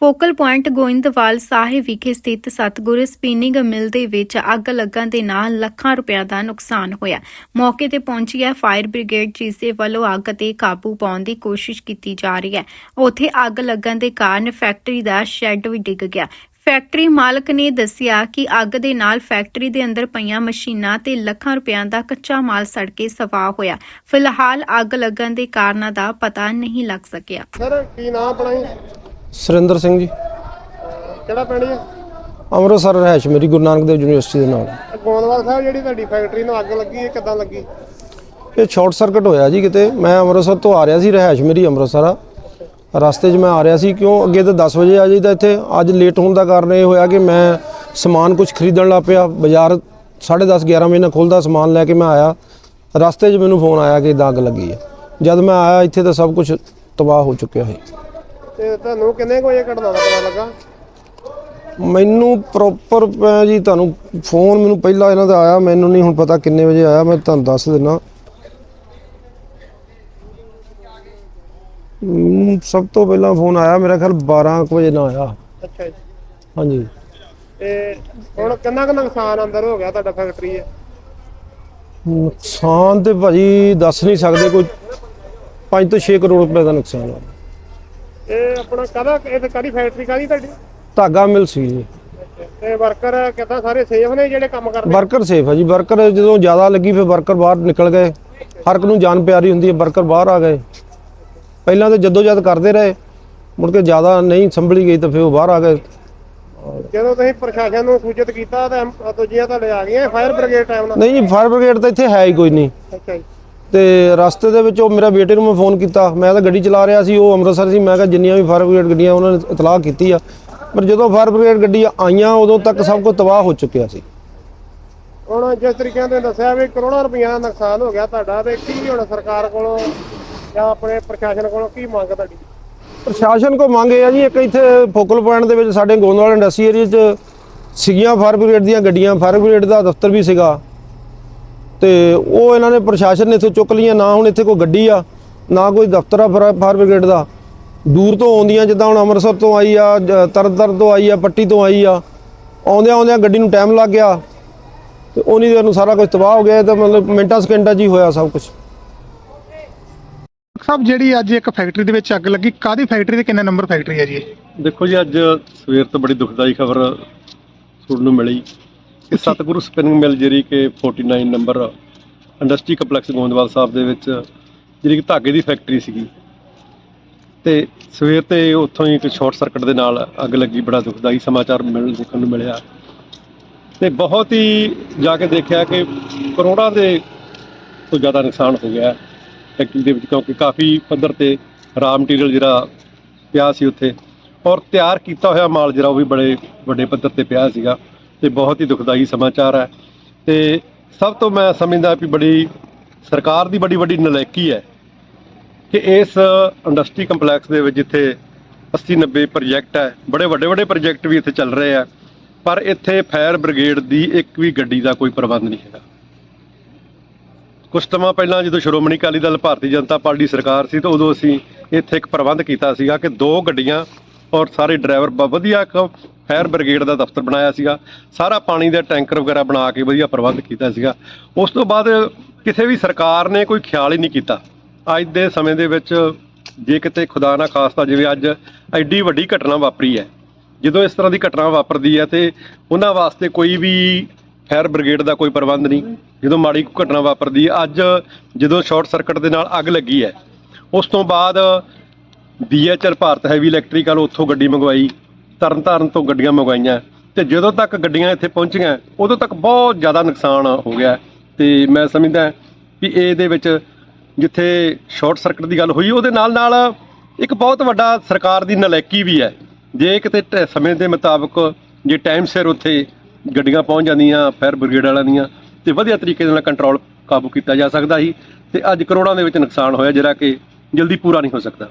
Focal point Goindwal Sahib ਵਿਖੇ ਸਥਿਤ ਸਤਗੁਰੂ spinning ਮਿਲ ਦੇ ਵਿੱਚ ਅੱਗ ਲੱਗਣ ਦੇ ਨਾਲ ਲੱਖਾਂ ਰੁਪਏ ਦਾ ਨੁਕਸਾਨ ਹੋਇਆ। ਮੌਕੇ ਤੇ ਪਹੁੰਚੀ ਹੈ ਫਾਇਰ ਬ੍ਰਿਗੇਡ, ਜਿਸ ਦੇ ਵੱਲੋਂ ਅੱਗ ਤੇ ਕਾਬੂ ਪਾਉਣ ਦੀ ਕੋਸ਼ਿਸ਼ ਕੀਤੀ ਜਾ ਰਹੀ ਹੈ। ਉੱਥੇ ਅੱਗ ਲੱਗਣ ਦੇ ਕਾਰਨ ਫੈਕਟਰੀ ਦਾ ਸ਼ੈੱਡ ਵੀ ਡਿੱਗ ਗਿਆ। ਫੈਕਟਰੀ ਮਾਲਕ ਨੇ ਦੱਸਿਆ ਕਿ ਅੱਗ ਦੇ ਨਾਲ ਫੈਕਟਰੀ ਦੇ ਅੰਦਰ ਪਈਆਂ ਮਸ਼ੀਨਾਂ ਤੇ ਲੱਖਾਂ ਰੁਪਇਆਂ ਦਾ ਕੱਚਾ ਮਾਲ ਸੜ ਕੇ ਸਵਾਹ ਹੋਇਆ। ਫਿਲਹਾਲ ਅੱਗ ਲੱਗਣ ਦੇ ਕਾਰਨਾਂ ਦਾ ਪਤਾ ਨਹੀਂ ਲੱਗ ਸਕਿਆ। ਸਰ ਕੀ ਨਾਮ ਆਪਣਾ ਜੀ? ਸੁਰਿੰਦਰ ਸਿੰਘ ਜੀ। ਕਿਹੜਾ ਪਿੰਡ ਜੀ? ਅੰਮ੍ਰਿਤਸਰ ਰਹਿਸ਼ ਮੇਰੀ ਗੁਰੂ ਨਾਨਕ ਦੇਵ ਯੂਨੀਵਰਸਿਟੀ ਦੇ ਨਾਲ। ਗੋਂਦਵਾਲ ਸਾਹਿਬ ਜਿਹੜੀ ਤੁਹਾਡੀ ਫੈਕਟਰੀ ਨੂੰ ਅੱਗ ਲੱਗੀ ਇਹ ਕਿੱਦਾਂ ਲੱਗੀ? ਇਹ ਸ਼ਾਰਟ ਸਰਕਟ ਹੋਇਆ ਜੀ ਕਿਤੇ। ਮੈਂ ਅੰਮ੍ਰਿਤਸਰ ਤੋਂ ਆ ਰਿਹਾ ਸੀ ਰਹਿਸ਼ ਮੇਰੀ ਅੰਮ੍ਰਿਤਸਰ ਆ। ਰਸਤੇ 'ਚ ਮੈਂ ਆ ਰਿਹਾ ਸੀ ਕਿਉਂ? ਅੱਗੇ ਤਾਂ 10 ਵਜੇ ਆ ਜਾਈਦਾ ਇੱਥੇ। ਅੱਜ ਲੇਟ ਹੋਣ ਦਾ ਕਾਰਨ ਇਹ ਹੋਇਆ ਕਿ ਮੈਂ ਸਮਾਨ ਕੁਝ ਖਰੀਦਣ ਲੱਗ ਪਿਆ। ਬਾਜ਼ਾਰ 10:30 11 ਵਜੇ ਨਾਲ ਖੁੱਲਦਾ ਸਮਾਨ ਲੈ ਕੇ ਮੈਂ ਆਇਆ। ਰਸਤੇ 'ਚ ਮੈਨੂੰ ਫੋਨ ਆਇਆ ਕਿ ਅੱਗ ਲੱਗੀ ਹੈ। ਜਦ ਮੈਂ ਆਇਆ ਇੱਥੇ ਤਾਂ ਸਭ ਕੁਝ ਤਬਾਹ ਹੋ ਚੁੱਕਿਆ ਹੈ ਤੇ ਤੁਹਾਨੂੰ ਕਿੰਨੇ ਕੁ ਵਜੇ ਘਟਨਾ ਦਾ ਪਤਾ ਲੱਗਾ? ਮੈਨੂੰ ਪ੍ਰੋਪਰ ਜੀ ਤੁਹਾਨੂੰ ਫੋਨ ਮੈਨੂੰ ਪਹਿਲਾਂ ਇਹਨਾਂ ਦਾ ਆਇਆ ਮੈਨੂੰ ਨਹੀਂ ਹੁਣ ਪਤਾ ਕਿੰਨੇ ਵਜੇ ਆਇਆ ਮੈਂ ਤੁਹਾਨੂੰ ਦੱਸ ਦਿੰਦਾ। ਮੈਨੂੰ ਸਭ ਤੋਂ ਪਹਿਲਾਂ ਫੋਨ ਆਇਆ ਮੇਰਾ ਖਿਆਲ 12 ਕੁ ਵਜੇ ਨਾ ਆਇਆ। ਅੱਛਾ ਜੀ। ਹਾਂਜੀ। ਤੇ ਹੁਣ ਕਿੰਨਾ ਕੁ ਨੁਕਸਾਨ ਅੰਦਰ ਹੋ ਗਿਆ ਤੁਹਾਡਾ ਫੈਕਟਰੀ 'ਚ ਨੁਕਸਾਨ ਤੇ ਭਾਜੀ ਦੱਸ ਨਹੀਂ ਸਕਦੇ ਕੋਈ। 5 ਤੋਂ 6 ਕਰੋੜ ਰੁਪਏ ਦਾ ਨੁਕਸਾਨ ਹੋਇਆ। ਇਹ ਆਪਣਾ ਕਾਹਦਾ ਇਹ ਤੇ ਕਾਹਦੀ ਫੈਕਟਰੀ ਕਾਹਦੀ ਤੁਹਾਡੀ? ਧਾਗਾ ਮਿਲ ਸੀ ਜੀ। ਤੇ ਵਰਕਰ ਕਿੱਦਾਂ ਸਾਰੇ ਸੇਫ ਨੇ ਜਿਹੜੇ ਕੰਮ ਕਰਦੇ? ਵਰਕਰ ਸੇਫ ਹੈ ਜੀ। ਵਰਕਰ ਜਦੋਂ ਜ਼ਿਆਦਾ ਲੱਗੀ ਫਿਰ ਵਰਕਰ ਬਾਹਰ ਨਿਕਲ ਗਏ। ਹਰ ਇੱਕ ਨੂੰ ਜਾਨ ਪਿਆਰੀ ਹੁੰਦੀ ਹੈ ਵਰਕਰ ਬਾਹਰ ਆ ਗਏ। ਪਹਿਲਾਂ ਤਾਂ ਜਦੋਂ ਜਦ ਕਰਦੇ ਰਹੇ ਮੁੜ ਕੇ ਜ਼ਿਆਦਾ ਨਹੀਂ ਸੰਭਲੀ ਗਈ ਤਾਂ ਫਿਰ ਉਹ ਬਾਹਰ ਆ ਗਏ। ਜਦੋਂ ਤੁਸੀਂ ਪ੍ਰਸ਼ਾਸਨ ਨੂੰ ਸੂਚਿਤ ਕੀਤਾ ਤਾਂ ਦੂਜੀਆਂ ਤੁਹਾਡੇ ਆ ਗਈਆਂ ਫਾਇਰ ਬ੍ਰਿਗੇਡ ਟਾਈਮ ਨਾਲ? ਨਹੀਂ ਜੀ ਫਾਇਰ ਬ੍ਰਿਗੇਡ ਤਾਂ ਇੱਥੇ ਹੈ ਹੀ ਕੋਈ ਨਹੀਂ। ਅੱਛਾ ਜੀ। ਤੇ ਰਸਤੇ ਦੇ ਵਿੱਚ ਉਹ ਮੇਰਾ ਬੇਟੇ ਨੂੰ ਮੈਂ ਫੋਨ ਕੀਤਾ ਮੈਂ ਤਾਂ ਗੱਡੀ ਚਲਾ ਰਿਹਾ ਸੀ ਉਹ ਅੰਮ੍ਰਿਤਸਰ ਸੀ ਮੈਂ ਕਿਹਾ ਜਿੰਨੀਆਂ ਵੀ ਫਾਇਰ ਬ੍ਰਿਗੇਡ ਗੱਡੀਆਂ ਉਹਨਾਂ ਨੇ ਇਤਲਾਹ ਕੀਤੀ ਆ। ਪਰ ਜਦੋਂ ਫਾਇਰ ਬ੍ਰਿਗੇਡ ਗੱਡੀਆਂ ਆਈਆਂ ਉਦੋਂ ਤੱਕ ਸਭ ਕੁਝ ਤਬਾਹ ਹੋ ਚੁੱਕਿਆ ਸੀ। ਹੁਣ ਜਿਸ ਤਰੀਕੇ ਨਾਲ ਤੁਸੀਂ ਦੱਸਿਆ ਵੀ ਕਰੋੜਾਂ ਰੁਪਈਆ ਦਾ ਨੁਕਸਾਨ ਹੋ ਗਿਆ ਤੁਹਾਡਾ ਤੇ ਕੀ ਹੁਣ ਸਰਕਾਰ ਕੋਲੋਂ ਜਾਂ ਆਪਣੇ ਪ੍ਰਸ਼ਾਸਨ ਕੋਲੋਂ ਕੀ ਮੰਗ ਤੁਹਾਡੀ? ਪ੍ਰਸ਼ਾਸਨ ਕੋ ਮੰਗ ਇਹ ਆ ਜੀ, ਇੱਕ ਇੱਥੇ ਫੋਕਲ ਪੁਆਇੰਟ ਦੇ ਵਿੱਚ ਸਾਡੇ ਗੋਂਦਵਾਲ ਇੰਡਸਟਰੀ ਏਰੀਆ 'ਚ ਸੀਗੀਆਂ ਫਾਇਰ ਬ੍ਰਿਗੇਡ ਦੀਆਂ ਗੱਡੀਆਂ, ਫਾਇਰ ਬ੍ਰਿਗੇਡ ਦਾ ਦਫ਼ਤਰ ਵੀ ਸੀਗਾ। ਤੇ ਉਹ ਇਹਨਾਂ ਨੇ ਪ੍ਰਸ਼ਾਸਨ ਨੇ ਇੱਥੇ ਚੁੱਕ ਲਈਆਂ, ਨਾ ਹੁਣ ਇੱਥੇ ਕੋਈ ਗੱਡੀ ਆ, ਨਾ ਕੋਈ ਦਫ਼ਤਰ ਆ ਫਾਇਰ ਫਾਇਰ ਬ੍ਰਿਗੇਡ ਦਾ। ਦੂਰ ਤੋਂ ਆਉਂਦੀਆਂ, ਜਿੱਦਾਂ ਹੁਣ ਅੰਮ੍ਰਿਤਸਰ ਤੋਂ ਆਈ ਆ, ਜ- ਤਰਨਤਾਰਨ ਤੋਂ ਆਈ ਆ, ਪੱਟੀ ਤੋਂ ਆਈ ਆ, ਆਉਂਦਿਆਂ ਆਉਂਦਿਆਂ ਗੱਡੀ ਨੂੰ ਟਾਈਮ ਲੱਗ ਗਿਆ। ਤੇ ਉਨੀ ਦੇਰ ਨੂੰ ਸਾਰਾ ਕੁਝ ਤਬਾਹ ਹੋ ਗਿਆ ਤਾਂ ਮਤਲਬ ਮਿੰਟਾਂ ਸਕਿੰਟਾਂ 'ਚ ਹੀ ਹੋਇਆ ਸਭ ਕੁਝ ਸਭ ਜਿਹੜੀ ਅੱਜ ਇੱਕ ਫੈਕਟਰੀ ਦੇ ਵਿੱਚ ਅੱਗ ਲੱਗੀ ਕਾਦੀ ਫੈਕਟਰੀ ਤੇ ਕਿੰਨਾ ਨੰਬਰ ਫੈਕਟਰੀ ਹੈ ਜੀ ਇਹ? ਦੇਖੋ ਜੀ ਅੱਜ ਸਵੇਰ ਤੋਂ ਬੜੀ ਦੁਖਦਾਈ ਖਬਰ ਸੁਣਨ ਨੂੰ ਮਿਲੀ। ਕਿ ਸਤਿਗੁਰੂ ਸਪਿਨਿੰਗ ਮਿਲ ਜਿਹੜੀ ਕਿ 49 number industry complex Goindwal Sahib ਦੇ ਵਿੱਚ ਜਿਹੜੀ ਕਿ ਧਾਗੇ ਦੀ ਫੈਕਟਰੀ ਸੀਗੀ। ਤੇ ਸਵੇਰ ਤੇ ਉੱਥੋਂ ਹੀ ਇੱਕ ਸ਼ਾਰਟ ਸਰਕਟ ਦੇ ਨਾਲ ਅੱਗ ਲੱਗੀ ਬੜਾ ਦੁਖਦਾਈ ਸਮਾਚਾਰ ਮਿਲ ਦੇਖਣ ਨੂੰ ਮਿਲਿਆ। ਤੇ ਬਹੁਤ ਹੀ ਜਾ ਕੇ ਦੇਖਿਆ ਕਿ ਕਰੋੜਾਂ ਦੇ ਤੋਂ ਜ਼ਿਆਦਾ ਨੁਕਸਾਨ ਹੋ ਗਿਆ। ਫੈਕਟਰੀ ਦੇ ਵਿੱਚ, ਕਿਉਂਕਿ ਕਾਫੀ ਪੱਧਰ ਤੇ ਰਾਮ ਮਟੀਰੀਅਲ ਜਿਹੜਾ ਪਿਆ ਸੀ ਉੱਥੇ। ਔਰ ਤਿਆਰ ਕੀਤਾ ਹੋਇਆ ਮਾਲ ਜਿਹੜਾ, ਉਹ ਵੀ ਬੜੇ ਵੱਡੇ ਪੱਧਰ ਤੇ ਪਿਆ ਸੀਗਾ ਤੇ ਬਹੁਤ ਹੀ ਦੁਖਦਾਈ ਸਮਾਚਾਰ ਹੈ। ਤੇ ਸਭ ਤੋਂ ਮੈਂ ਸਮਝਦਾ ਵੀ ਬੜੀ, ਸਰਕਾਰ ਦੀ ਬੜੀ ਵੱਡੀ ਨਲਾਇਕੀ ਹੈ ਕਿ ਇਸ ਇੰਡਸਟਰੀ ਕੰਪਲੈਕਸ ਦੇ ਵਿੱਚ ਜਿੱਥੇ 80 90 ਪ੍ਰੋਜੈਕਟ ਹੈ, ਬੜੇ ਵੱਡੇ ਵੱਡੇ ਪ੍ਰੋਜੈਕਟ ਵੀ ਇੱਥੇ ਚੱਲ ਰਹੇ ਆ, ਪਰ ਇੱਥੇ ਫਾਇਰ ਬ੍ਰਿਗੇਡ ਦੀ ਇੱਕ ਵੀ ਗੱਡੀ ਦਾ ਕੋਈ ਪ੍ਰਬੰਧ ਨਹੀਂ ਹੈਗਾ। ਕੁਝ ਸਮਾਂ ਪਹਿਲਾਂ ਜਦੋਂ ਸ਼੍ਰੋਮਣੀ ਅਕਾਲੀ ਦਲ ਭਾਰਤੀ ਜਨਤਾ ਪਾਰਟੀ ਸਰਕਾਰ ਸੀ ਤਾਂ ਉਦੋਂ ਅਸੀਂ ਇੱਥੇ ਇੱਕ ਪ੍ਰਬੰਧ ਕੀਤਾ ਸੀਗਾ ਕਿ ਦੋ ਗੱਡੀਆਂ ਔਰ ਸਾਰੇ ਡਰਾਈਵਰ ਬ- ਵਧੀਆ ਇੱਕ ਫਾਇਰ ਬ੍ਰਿਗੇਡ ਦਾ ਦਫ਼ਤਰ ਬਣਾਇਆ ਸੀਗਾ। ਸਾਰਾ ਪਾਣੀ ਦੇ ਟੈਂਕਰ ਵਗੈਰਾ ਬਣਾ ਕੇ ਵਧੀਆ ਪ੍ਰਬੰਧ ਕੀਤਾ ਸੀਗਾ। ਉਸ ਤੋਂ ਬਾਅਦ ਕਿਸੇ ਵੀ ਸਰਕਾਰ ਨੇ ਕੋਈ ਖਿਆਲ ਹੀ ਨਹੀਂ ਕੀਤਾ। ਅੱਜ ਦੇ ਸਮੇਂ ਦੇ ਵਿੱਚ ਜੇ ਕਿਤੇ ਖੁਦਾ ਨਾ ਖਾਸਤਾ ਜਿਵੇਂ ਅੱਜ ਐਡੀ ਵੱਡੀ ਘਟਨਾ ਵਾਪਰੀ ਹੈ। ਜਦੋਂ ਇਸ ਤਰ੍ਹਾਂ ਦੀ ਘਟਨਾ ਵਾਪਰਦੀ ਹੈ ਤੇ ਉਹਨਾਂ ਵਾਸਤੇ ਕੋਈ ਵੀ ਫਾਇਰ ਬ੍ਰਿਗੇਡ ਦਾ ਕੋਈ ਪ੍ਰਬੰਧ ਨਹੀਂ, ਜਦੋਂ ਮਾੜੀ ਘਟਨਾ ਵਾਪਰਦੀ ਹੈ, ਅੱਜ ਜਦੋਂ ਸ਼ਾਰਟ ਸਰਕਟ ਦੇ ਨਾਲ ਅੱਗ ਲੱਗੀ ਹੈ, ਉਸ ਤੋਂ ਬਾਅਦ ਬੀਐਚਐਲ ਭਾਰਤ ਹੈਵੀ ਇਲੈਕਟ੍ਰੀਕਲ ਉੱਥੋਂ ਗੱਡੀ ਮੰਗਵਾਈ, ਤਰਨਤਾਰਨ ਤੋਂ ਗੱਡੀਆਂ ਮੰਗਵਾਈਆਂ, ਤੇ ਜਦੋਂ ਤੱਕ ਗੱਡੀਆਂ ਇੱਥੇ ਪਹੁੰਚੀਆਂ, ਉਦੋਂ ਤੱਕ ਬਹੁਤ ਜ਼ਿਆਦਾ ਨੁਕਸਾਨ ਹੋ ਗਿਆ ਤੇ ਮੈਂ ਸਮਝਦਾ ਵੀ ਇਹਦੇ ਵਿੱਚ ਜਿੱਥੇ ਸ਼ਾਰਟ ਸਰਕਟ ਦੀ ਗੱਲ ਹੋਈ, ਉਹਦੇ ਨਾਲ ਨਾਲ ਇੱਕ ਬਹੁਤ ਵੱਡਾ ਸਰਕਾਰ ਦੀ ਨਲਾਇਕੀ ਵੀ ਹੈ। ਜੇ ਕਿਤੇ ਟ- ਸਮੇਂ ਦੇ ਮੁਤਾਬਕ ਜੇ ਟਾਈਮ ਸਿਰ ਉੱਥੇ ਗੱਡੀਆਂ ਪਹੁੰਚ ਜਾਂਦੀਆਂ, ਫਾਇਰ ਬ੍ਰਿਗੇਡ ਵਾਲਿਆਂ ਦੀਆਂ, ਤੇ ਵਧੀਆ ਤਰੀਕੇ ਦੇ ਨਾਲ ਕੰਟਰੋਲ ਕਾਬੂ ਕੀਤਾ ਜਾ ਸਕਦਾ ਸੀ। ਤੇ ਅੱਜ ਕਰੋੜਾਂ ਦੇ ਵਿੱਚ ਨੁਕਸਾਨ ਹੋਇਆ, ਜਿਹੜਾ ਕਿ ਜਲਦੀ ਪੂਰਾ ਨਹੀਂ ਹੋ ਸਕਦਾ।